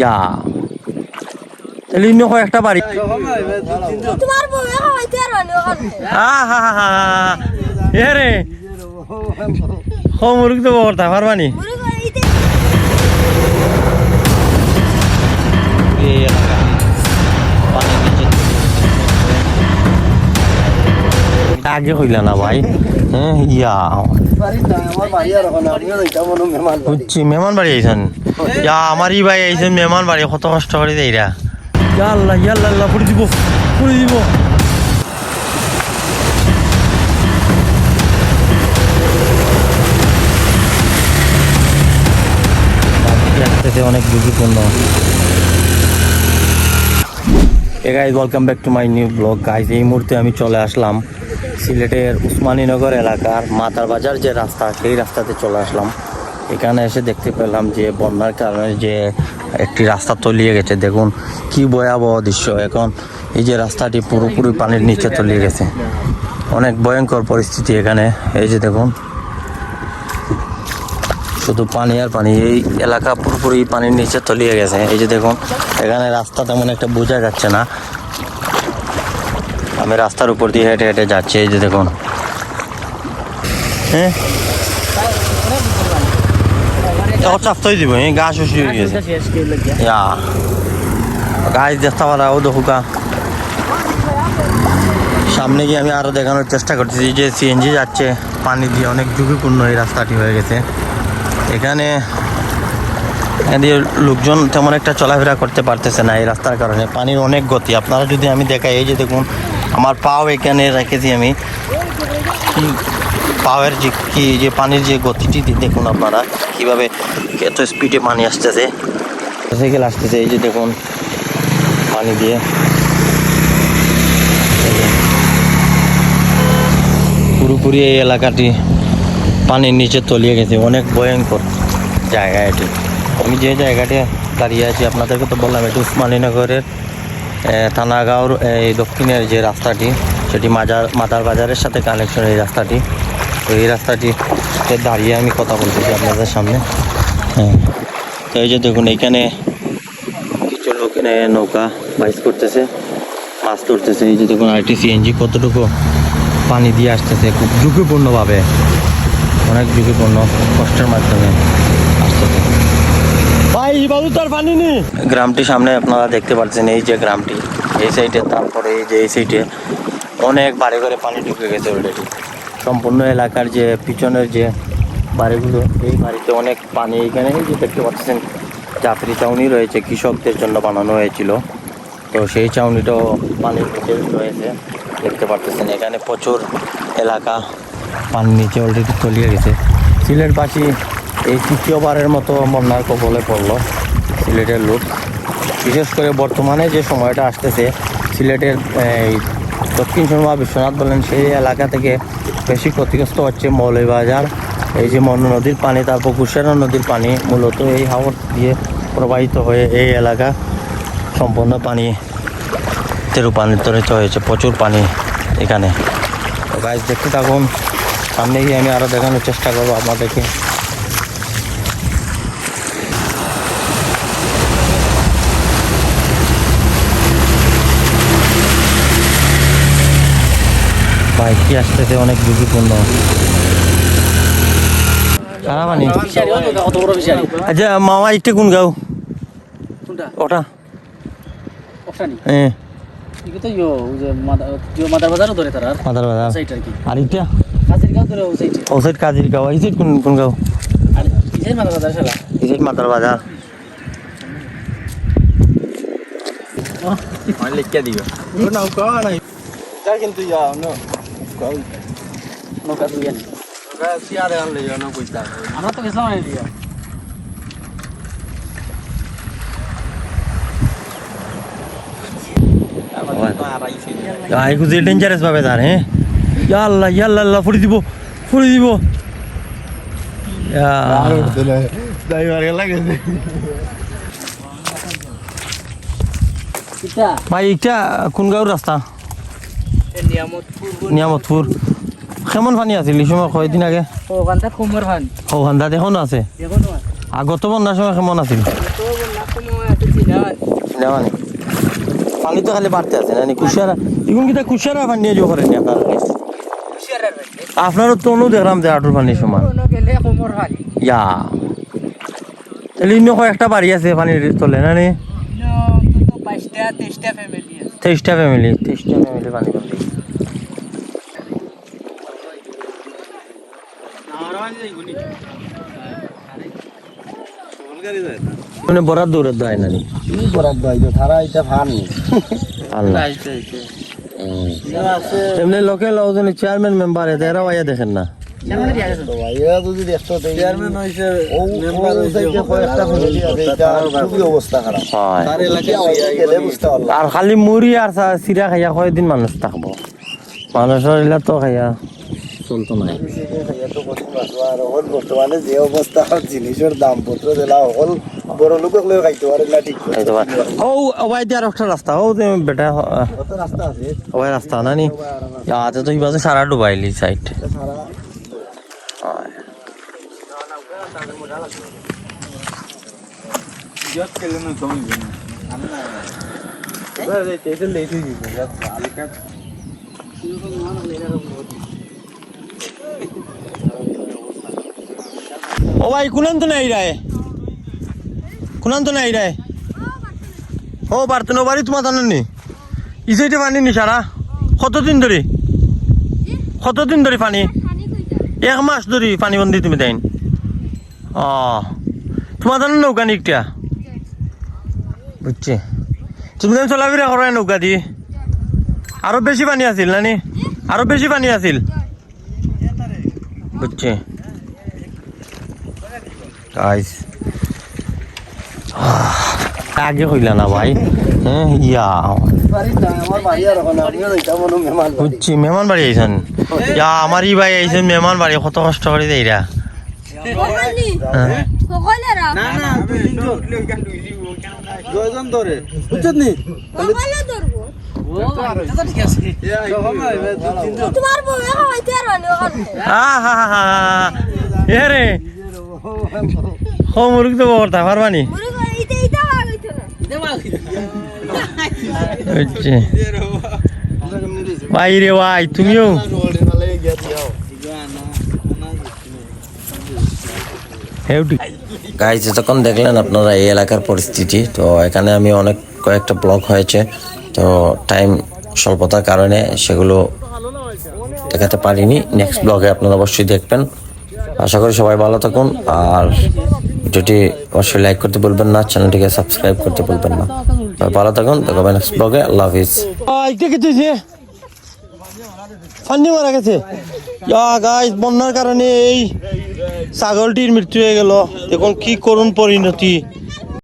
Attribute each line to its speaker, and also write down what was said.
Speaker 1: ইয়া। তাহলে ইন্য কয়েকটা বাড়ি?
Speaker 2: তোমার বউ হয়তো আর মানে
Speaker 1: হা হা হা হা এ রে। হোমরুক তো করতে পারবানি? আগে হইলা না ভাই। হ্যাঁ ইয়া। বুঝছি মেহমান বাড়ি আইছেন? ইয়া আমার ই ভাই আইছেন মেহমান বাড়ি কত কষ্ট করে দেইরা ইয়াল্লা ইয়াল্লা আল্লাহ পুরি দিব পুরি দিব। অনেক ঝুঁকিপূর্ণ। Hey guys welcome back to my new blog guys এই মুহূর্তে আমি চলে আসলাম সিলেটের উসমানীনগর এলাকার মাতার বাজার যে রাস্তা সেই রাস্তাতে চলে আসলাম। এখানে এসে দেখতে পেলাম যে বন্যার কারণে যে একটি রাস্তা তলিয়ে গেছে। দেখুন কি ভয়াবহ দৃশ্য। এখন এই যে রাস্তাটি পুরোপুরি পানির নিচে তলিয়ে গেছে। অনেক ভয়ঙ্কর পরিস্থিতি এখানে। এই যে দেখুন, শুধু পানি আর পানি, এই এলাকা পুরোপুরি পানির নিচে তলিয়ে গেছে। এই যে দেখুন, এখানে রাস্তা তেমন একটা বোঝা যাচ্ছে না। আমি রাস্তার উপর দিয়ে হেঁটে হেঁটে যাচ্ছি। এই যে দেখুন হ্যাঁ? এখন চাপতেই দিব এই গাছ। শুয়ে গেছে। গাছ দেখতে পারাও দেখুকা সামনে গিয়ে আমি আরও দেখানোর চেষ্টা করতেছি যে সিএনজি যাচ্ছে পানি দিয়ে অনেক ঝুঁকিপূর্ণ এই রাস্তাটি হয়ে গেছে। এখানে দিয়ে লোকজন তেমন একটা চলাফেরা করতে পারতেছে না এই রাস্তার কারণে পানির অনেক গতি। আপনারা যদি আমি দেখাই এই যে দেখুন আমার পাও এখানে রেখেছি আমি। পাওয়ের যে কি, যে পানির যে গতিটি দেখুন আপনারা, কীভাবে এত স্পিডে পানি আসতেছে। সাইকেল আসতেছে, এই যে দেখুন, পানি দিয়ে। পুরোপুরি এই এলাকাটি পানির নিচে তলিয়ে গেছে, অনেক ভয়ঙ্কর জায়গা এটি। আমি যে জায়গাটি দাঁড়িয়ে আছি, আপনাদেরকে তো বললাম, এটি উসমানীনগরের থানাগাঁওর এই দক্ষিণের যে রাস্তাটি, সেটি মাজার মাতার বাজারের সাথে কানেকশন এই রাস্তাটি। তো এই রাস্তাটিতে দাঁড়িয়ে আমি কথা বলতেছি আপনাদের সামনে। হ্যাঁ। তো এই যে দেখুন এইখানে কিছু লোক এ, নৌকা বাইস করতেছে মাছ ধরতেছে। এই যে দেখুন আইটি সিএনজি কতটুকু পানি দিয়ে আসতেছে খুব ঝুঁকিপূর্ণভাবে অনেক ঝুঁকিপূর্ণ কষ্টের মাধ্যমে আসতেছে। ভাই বাবু তার পানি নেই। গ্রামটি সামনে আপনারা দেখতে পাচ্ছেন এই যে গ্রামটি। এই সাইডে তারপরে এই যে এই সাইডে অনেক বাড়ি ঘরে পানি ঢুকে গেছে অলরেডি সম্পূর্ণ এলাকার যে পিছনের যে বাড়িগুলো, এই বাড়িতে অনেক পানি এখানে যে দেখতে পাচ্ছেন চাকরি চাউনি রয়েছে, কৃষকদের জন্য বানানো হয়েছিল। তো সেই চাউনিটাও পানির নিচে রয়েছে, দেখতে পারতেছেন, এখানে প্রচুর এলাকা পানির নিচে অলরেডি তলিয়ে গেছে। সিলেটবাসী এই তৃতীয়বারের মতো বন্যার কবলে পড়ল সিলেটের লোক। বিশেষ করে বর্তমানে যে সময়টা আসতেছে, সিলেটের, এই দক্ষিণ শর্মা বিশ্বনাথ বলেন, সেই এলাকা থেকে বেশি ক্ষতিগ্রস্ত হচ্ছে মৌলভীবাজার এই যে মন নদীর পানি, তারপর কুশেরা নদীর পানি মূলত এই হাওর দিয়ে প্রবাহিত হয়ে এই এলাকা সম্পূর্ণ পানিতে রূপান্তরিত হয়েছে, প্রচুর পানি এখানে। গাছ দেখতে থাকুন। সামনে গিয়ে আমি আরও দেখানোর চেষ্টা করব আপনাদেরকে। বাইকটি আসতেছে অনেক ঝুঁকিপূর্ণ। সারা পানি
Speaker 3: কত বড় বিষয়
Speaker 1: আচ্ছা মামা একটু কোন গাও। ওটা। হ্যাঁ।
Speaker 3: মাদার
Speaker 1: বাজার।
Speaker 3: সাইড আর কি।
Speaker 1: আর এটা
Speaker 3: কাজের গাঁও ধরে ও সাইড
Speaker 1: ও সাইড কাজির গাও এই সাইড কোন কোন গাও
Speaker 3: আর এই মাদার বাজার সারা
Speaker 1: এই সাইড মাদার বাজার লিখে দিও কিন্তু
Speaker 3: নৌকা তুই জানি আমরা তো গেছিলাম এই দিকে
Speaker 1: আই কুজি ডেঞ্জারাস ভাবে তার হ্যাঁ ইয়াল্লা ইয়াল্লা আল্লাহ ফুড়ি দিব ফুড়ি দিব ভাই এটা কোন গাঁওর রাস্তা
Speaker 3: নিয়ামতপুর
Speaker 1: নিয়ামতপুর কেমন পানি আছিল সময় কয়দিন আগে?
Speaker 3: কান্তা
Speaker 1: হান্দাত এখনও আছে? আর বন্যার সময় কেমন আছিল? মানে। পানি তো খালি বাড়তে আছে না কুশারা এগুন কিটা কুশারা পানি যাওয়া করেনি আপনার আপনারও তো অনু দেখলাম যে আটুর পানির সমান ইয়া। তাহলে ইন্য কয়েকটা বাড়ি আছে পানির তলে না নি? তেইশটা ফ্যামিলি তেইশটা ফ্যামিলি পানি মানে বরাদ দৌড়াত দেয় না নি।
Speaker 4: কি করার দায়িত্ব তারা এটা ভান
Speaker 1: আল্লাহ এমনি লোকেল ওজন চেয়ারম্যান মেম্বার এতে আইয়া দেখেন না
Speaker 4: এরা যদি দেখতো চেয়ারম্যান হইছে ও মেম্বার হইছে কয়েকটা ফ্যামিলি আছে এটা খুবই অবস্থা খারাপ।
Speaker 1: হয়।
Speaker 4: তার এলাকায় গেলে বুঝতে পারলাম।
Speaker 1: আর খালি মুড়ি আর চিরা খাইয়া কয়দিন মানুষ থাকব? মানুষের এলা তো খাইয়া চলতো নাই।
Speaker 4: এখন বর্তমানে যে অবস্থা জিনিসের দাম পত্র দিলা অকল বড় লোকক লয়ে খাইতে পারে না ঠিক
Speaker 1: খাইতে পারে ও ওবাই দিয়ে আর একটা রাস্তা ও বেটা
Speaker 4: কত রাস্তা আছে।
Speaker 1: ওবাই রাস্তা না নি? তো ইবাজে সারা ডুবাইলি সাইড
Speaker 4: সারা
Speaker 1: ও ভাই কুনান তো নাই রায় কুনান তো নাই রায় ও, বার্তন ও বাড়ি তোমার জানেন নি ইসাইতে পানি নি সারা কতদিন ধরে? কতদিন ধরে পানি? এক মাস ধরে পানি বন্দি তুমি দেন। ও, তোমার জানেন নৌকা নি একটা? বুঝছি। তুমি যেন চলাফেরা করো নৌকা দিয়ে আরও বেশি পানি আছিল নানি আরও বেশি পানি আছিল। বুঝছি। গাইস আগে হইলা না ভাই? হ্যাঁ। ইয়া
Speaker 4: বাড়ি না বাড়ি আর। এখন আমিও যাইতাম মেহমান বাড়ি।
Speaker 1: বুঝছি মেহমান বাড়ি আইছেন ইয়া আমার ই ভাই আইছেন মেহমান বাড়ি কত কষ্ট করে দেইরা হ্যাঁ
Speaker 2: সকলেরা
Speaker 4: জয়জন ধরে
Speaker 1: হা মুরুক তো বর্তা পারবানি বুঝছি ভাই রে ভাই তুমিও? গাইজ যখন দেখলেন আপনারা এই এলাকার পরিস্থিতি তো এখানে আমি অনেক কয়েকটা ব্লক হয়েছে তো টাইম স্বল্পতার কারণে সেগুলো দেখাতে পারিনি। নেক্সট ব্লগে আপনারা অবশ্যই দেখবেন। আশা করি সবাই ভালো থাকুন। আর ভিডিওটি অবশ্যই লাইক করতে বলবেন না, চ্যানেলটিকে সাবস্ক্রাইব করতে বলবেন না। ভালো থাকুন দেখাবেন ব্লগে আল্লাহ হাফিজ। ফান্ডি মারা গেছে। গাছ বন্যার কারণে এই ছাগলটির মৃত্যু হয়ে গেল। এখন কি করুন পরিণতি।